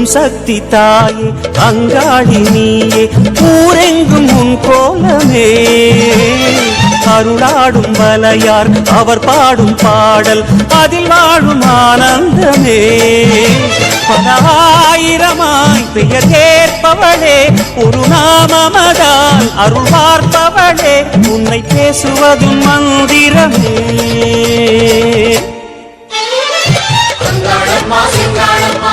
ஓம் சக்தி தாயே அங்காளி நீயே ஊரெங்கும் உன் கோலமே. அருளாடும் வலையார் அவர் பாடும் பாடல் அதில் வாழும் ஆனந்தமே. பதாயிரமாய் பெயர் கேட்பவளே ஒரு நாமமதால் அருள் பார்ப்பவளே உன்னை பேசுவதும் மந்திரமே. அங்காளம்மா சிங்காளம்மா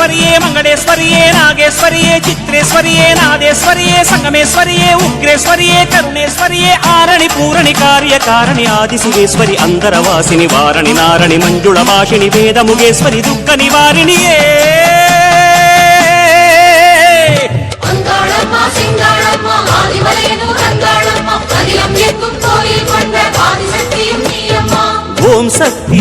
నాగేశ్వరియే మంగళేశ్వరియే నాగేశ్వరియే చిత్రేశ్వరియే నాదేశ్వరియే సంగమేశ్వరియే ఉగ్రేశ్వరియే కరుణేశ్వరియే ఆరణి పూరణి కార్యకారణి అందర వాసిని వారణి నారణి మంజుళ భాషిణి వేదముగేశ్వరి దుఃఖ నివారిణియే.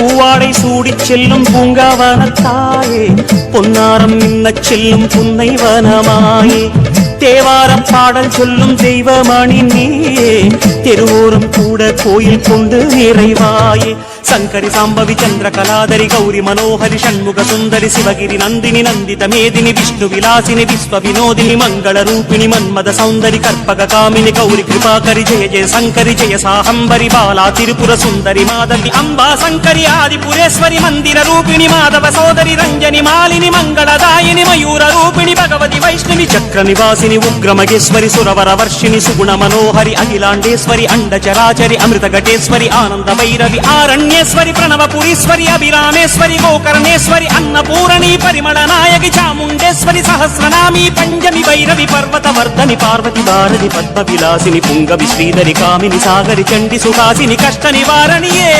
பூவாடை சூடி செல்லும் பூங்காவனத்தாயே பொன்னாரம் மின்னச் செல்லும் புன்னை வனமாயே தேவாரம் பாடல் சொல்லும் தெய்வமணி நீயே தெருவோரம் கூட கோயில் கொண்டு நிறைவாயே. సంకరి సాంబవి చంద్ర చంద్రకళాదరి గౌరి మనోహరి షణ్ముఖ సుందరి శివగిరి నందిని నందిత మేదిని విష్ణు విలాసిని విశ్వ వినోదిని మంగళ రూపిణి మన్మద సౌందరి కర్పక కామిని గౌరి కృపాకరి జయ జయ శంకరి జయ సాహంబరి బాలా తిరుపుర సుందరి మాధవి అంబా శంకరి ఆదిపురేశ్వరి మందిర రూపిణి మాధవ సోదరి రంజని మాలిని మంగళదాయిని మయూర రూపిణి భగవతి వైష్ణవి చక్ర నివాసిని ఉగ్రమగేశ్వరి సురవర వర్షిణి సుగుణ మనోహరి అఖిలాండేశ్వరి అండచరాచరి అమృత ఘటేశ్వరి ఆనంద భైరవి ఆరణ్య పుణ్యేశ్వరి ప్రణవపురీశ్వరి అభిరామేశ్వరి గోకర్ణేశ్వరి అన్నపూరణి పరిమళ నాయకి చాముండేశ్వరి సహస్రనామి పంచమి భైరవి పర్వతవర్ధని పార్వతి భారతి పద్మ విలాసిని పుంగవి శ్రీధరి కామిని సాగరి చండి సుహాసిని కష్ట నివారణియే.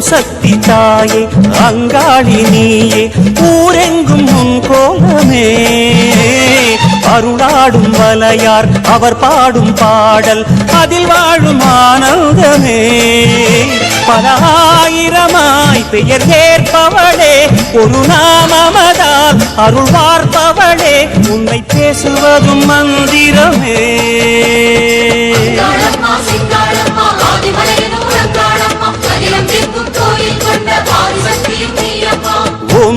ஓம் சக்தி தாயே அங்காளி நீயே ஊரெங்கும் உன் கோலமே. அருளாடும் வலையார் அவர் பாடும் பாடல் அதில் வாழும் ஆனந்தமே. பல ஆயிரமாய் பெயர் ஏற்பவளே ஒரு நாமமதால் அருள் பார்ப்பவளே உன்னை பேசுவதும் மந்திரமே.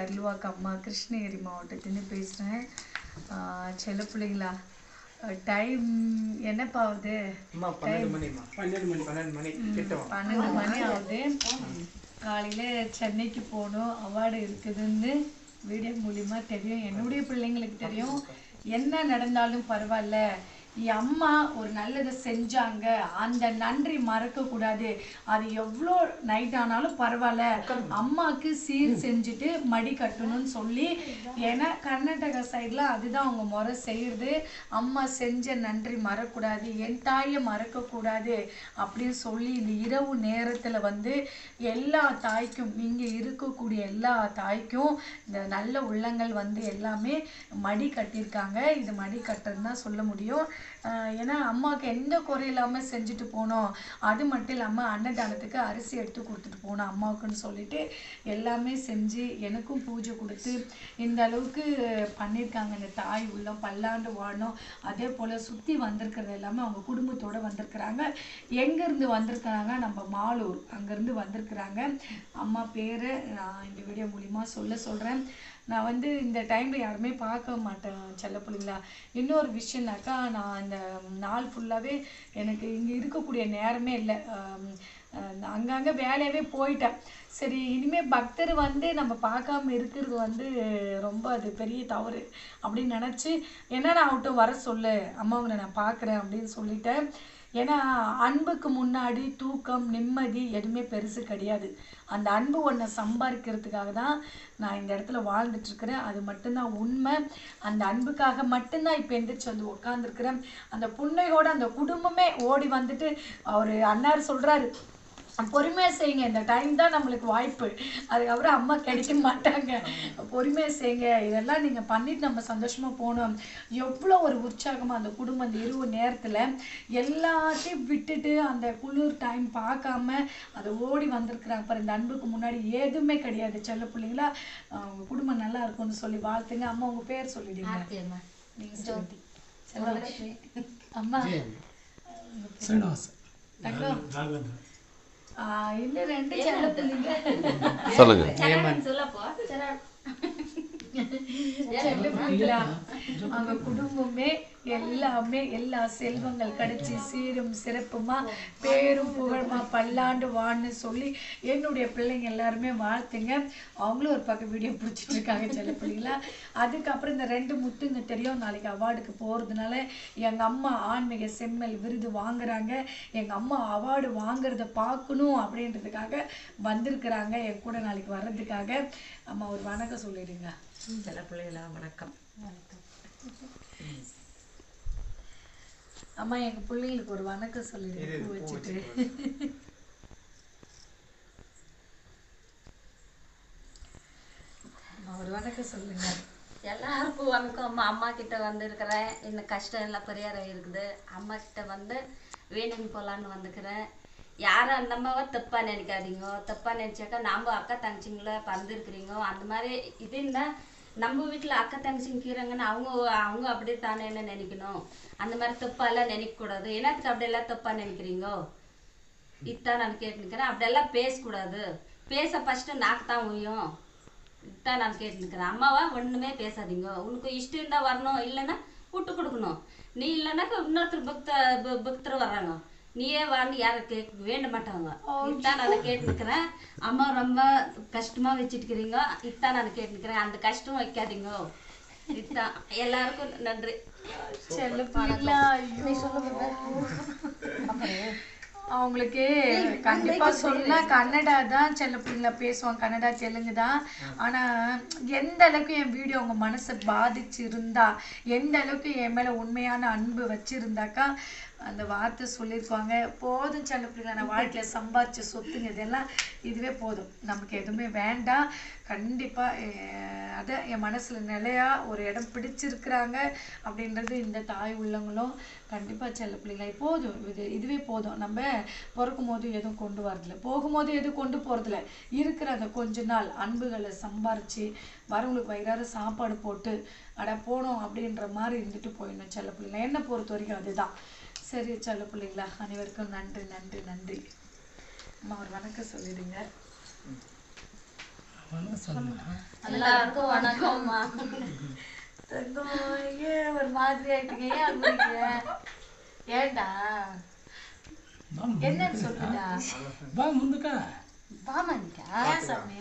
அருள்வாக்கு அம்மா கிருஷ்ணகிரி மாவட்டத்துலேருந்து பேசுகிறேன் செல்ல பிள்ளைங்களா? டைம் என்னப்பா ஆகுது? பன்னெண்டு மணி ஆகுது. காலையில் சென்னைக்கு போகணும் அவார்டு இருக்குதுன்னு வீடியோ மூலிமா தெரியும். என்னுடைய பிள்ளைங்களுக்கு தெரியும். என்ன நடந்தாலும் பரவாயில்ல. அம்மா ஒரு நல்லதை செஞ்சாங்க. அந்த நன்றி மறக்க கூடாது. அது எவ்வளோ நைட் ஆனாலும் பரவாயில்ல. அம்மாவுக்கு சீர் செஞ்சுட்டு மடி கட்டணும்னு சொல்லி ஏன்னா கர்நாடகா சைடில் அதுதான் அவங்க முறை செய்யறது. அம்மா செஞ்ச நன்றி மறக்கக்கூடாது. என் தாயை மறக்கக்கூடாது அப்படின்னு சொல்லி இந்த இரவு நேரத்தில் வந்து எல்லா தாய்க்கும் இங்கே இருக்கக்கூடிய எல்லா தாய்க்கும் இந்த நல்ல உள்ளங்கள் வந்து எல்லாமே மடி கட்டியிருக்காங்க. இது மடி கட்டுறது தான் சொல்ல முடியும். ஏன்னா அம்மாவுக்கு எந்த குறை இல்லாமல் செஞ்சுட்டு போனோம். அது மட்டும் இல்லாமல் அன்னதானத்துக்கு அரிசி எடுத்து கொடுத்துட்டு போனோம் அம்மாவுக்குன்னு சொல்லிட்டு எல்லாமே செஞ்சு எனக்கும் பூஜை கொடுத்து இந்த அளவுக்கு பண்ணியிருக்காங்க. இந்த தாய் உள்ளம் பல்லாண்டு வாழணும் அதே போல் சுற்றி வந்திருக்கிறது எல்லாமே அவங்க குடும்பத்தோடு வந்திருக்கிறாங்க. எங்கேருந்து வந்திருக்கிறாங்க நம்ம மாலூர் அங்கேருந்து வந்திருக்கிறாங்க. அம்மா பேரை நான் இந்த வீடியோ மூலிமா சொல்ல சொல்கிறேன் நான் வந்து இந்த டைமில் யாருமே பார்க்க மாட்டேன் செல்ல பிள்ளைங்களா? இன்னொரு விஷயம்னாக்கா நான் இந்த நாள் ஃபுல்லாகவே எனக்கு இங்கே இருக்கக்கூடிய நேரமே இல்லை. அங்கங்கே வேலையாகவே போயிட்டேன். சரி இனிமேல் பக்தர் வந்து நம்ம பார்க்காம இருக்கிறது வந்து ரொம்ப அது பெரிய தவறு அப்படின்னு நினச்சி என்ன நான் அவட்ட வர சொல்லு? அம்மாவனை நான் பார்க்குறேன் அப்படின்னு சொல்லிட்டேன். ஏன்னா அன்புக்கு முன்னாடி தூக்கம் நிம்மதி எதுவுமே பெருசு கிடையாது. அந்த அன்பு ஒன்றை சம்பாதிக்கிறதுக்காக தான் நான் இந்த இடத்துல வாழ்ந்துட்டுருக்கிறேன். அது மட்டும்தான் உண்மை. அந்த அன்புக்காக மட்டும்தான் இப்போ எந்திரிச்சு வந்து உட்காந்துருக்குறேன் அந்த புண்ணையோட அந்த குடும்பமே ஓடி வந்துட்டு அவர் அண்ணார் சொல்கிறாரு பொறுமையாக செய்யுங்க. இந்த டைம் தான் நம்மளுக்கு வாய்ப்பு. அதுக்கப்புறம் அம்மா கிடைக்க மாட்டாங்க. பொறுமையாக செய்யுங்க. இதெல்லாம் நீங்கள் பண்ணிட்டு நம்ம சந்தோஷமாக போகணும். எவ்வளோ ஒரு உற்சாகமாக அந்த குடும்பம் அந்த இரவு நேரத்தில் எல்லாத்தையும் விட்டுட்டு அந்த குளிர் டைம் பார்க்காம அதை ஓடி வந்திருக்கிறாங்க. பாரு இந்த அன்புக்கு முன்னாடி எதுவுமே கிடையாது. செல்ல பிள்ளைங்களா அவங்க குடும்பம் நல்லா இருக்கும்னு சொல்லி வாழ்த்துங்க. அம்மா உங்கள் பேர் சொல்லிடுங்க. நீங்க சொல்லுங்க. செல்வலட்சுமி. அம்மா. தங்கம். சொல்லுங்க. பிள்ளைங்களா அவங்க குடும்பமே எல்லாமே எல்லா செல்வங்கள் கிடைச்சி சீரும் சிறப்புமா பேரும் புகழுமா பல்லாண்டு வான்னு சொல்லி என்னுடைய பிள்ளைங்க எல்லாருமே வாழ்த்துங்க. அவங்களும் ஒரு பக்கம் வீடியோ பிடிச்சிட்டு இருக்காங்க செல்ல பிள்ளைங்களா அதுக்கப்புறம் இந்த ரெண்டு முத்துங்க தெரியும் நாளைக்கு அவார்டுக்கு போகிறதுனால எங்கள் அம்மா ஆன்மீக செம்மல் விருது வாங்குறாங்க. எங்கள் அம்மா அவார்டு வாங்குறத பார்க்கணும் அப்படின்றதுக்காக வந்திருக்கிறாங்க என் கூட நாளைக்கு வர்றதுக்காக. அம்மா ஒரு வணக்கம் சொல்லிடுங்க. சில பிள்ளைகளா வணக்கம். அம்மா எங்க பிள்ளைங்களுக்கு ஒரு வணக்கம் சொல்லிடுங்க பூ வச்சுட்டு. ஒரு வணக்கம் சொல்லுங்க. எல்லாருக்கும் வணக்கம். அம்மா அம்மா கிட்ட வந்திருக்கிறேன். இந்த கஷ்டம் எல்லாம் பரிகாரம் இருக்குது. அம்மா கிட்ட வந்து வேணுங்க போலான்னு வந்துக்கிறேன். யாரும் அந்த அம்மாவை தப்பா நினைக்காதீங்க. தப்பா நினைச்சாக்கா நாம அக்கா தங்கச்சிங்கள பறந்துருக்கிறீங்க அந்த மாதிரி இது இருந்தா நம்ம வீட்டில் அக்கா தங்கச்சிங்கிறாங்கன்னு அவங்க அவங்க அப்படி தானேன்னு நினைக்கணும்? அந்த மாதிரி தப்பாலாம் நினைக்கக்கூடாது. என்னத்துக்கு அப்படியெல்லாம் தப்பாக நினைக்கிறீங்க? இதுதான் நான் கேட்டுக்கிறேன் அப்படியெல்லாம் பேசக்கூடாது. பேச ஃபஸ்ட்டு நாக்கு தான் உயும் இதுதான் நான் கேட்டுக்கிறேன் அம்மாவா? ஒன்றுமே பேசாதீங்க. உனக்கு இஷ்டம் இருந்தால் வரணும். இல்லைன்னா விட்டு கொடுக்கணும். நீ இல்லைன்னாக்கா இன்னொருத்தர் பக்த பக்தர் வர்றாங்க. நீயே வான்னு யாரும் கேட்க வேண்ட மாட்டாங்க இதான் நான் கேட்டுக்கிறேன் அம்மா ரொம்ப கஷ்டமா வச்சுட்டுக்கிறீங்க. இதான் நான் கேட்டுக்கிறேன் அந்த கஷ்டம் வைக்காதீங்க. இதான் எல்லாருக்கும் நன்றி. செல்ல பிள்ளைங்களா ஐயோ. அவங்களுக்கு கண்டிப்பா சொன்னா கன்னடா தான் செல்ல பிள்ளைங்கள பேசுவாங்க கன்னடா தெலுங்கு தான். ஆனா எந்த அளவுக்கு என் வீடியோ உங்க மனசை பாதிச்சு இருந்தா எந்த அளவுக்கு என் மேல உண்மையான அன்பு வச்சிருந்தாக்கா அந்த வார்த்தை சொல்லியிருப்பாங்க. போதும் செல்ல பிள்ளைங்க நான் வாழ்க்கையில் சம்பாதிச்ச சொத்துங்க இதெல்லாம் இதுவே போதும். நமக்கு எதுவுமே வேண்டாம். கண்டிப்பாக அதை என் மனசில் நிலையா ஒரு இடம் பிடிச்சிருக்கிறாங்க அப்படின்றது இந்த தாய் உள்ளவங்களும் கண்டிப்பாக செல்ல பிள்ளைங்களா போதும் இது இதுவே போதும். நம்ம பிறக்கும் போது எதுவும் கொண்டு வரதில்ல. போகும்போது எதுவும் கொண்டு போகிறதில்ல இருக்கிற அந்த கொஞ்ச நாள் அன்புகளை சம்பாரித்து வரவங்களுக்கு வயிறார சாப்பாடு போட்டு அட போனோம் அப்படின்ற மாதிரி இருந்துட்டு போயிடணும் செல்ல பிள்ளைங்க என்னை பொறுத்த வரைக்கும் அதுதான். சரி சொல்ல பிள்ளைங்களா. அனைவருக்கும் நன்றி நன்றி நன்றி. அம்மா ஒரு வணக்கம் சொல்லிடுங்க. எல்லாருக்கும் வணக்கம்மா ஒரு மாதிரி ஆயிட்டீங்க. ஏன் அழுகுறீங்க ஏண்டா என்னன்னு சொல்லுடா. வா முந்துக்கா வாமாங்கா சாமி.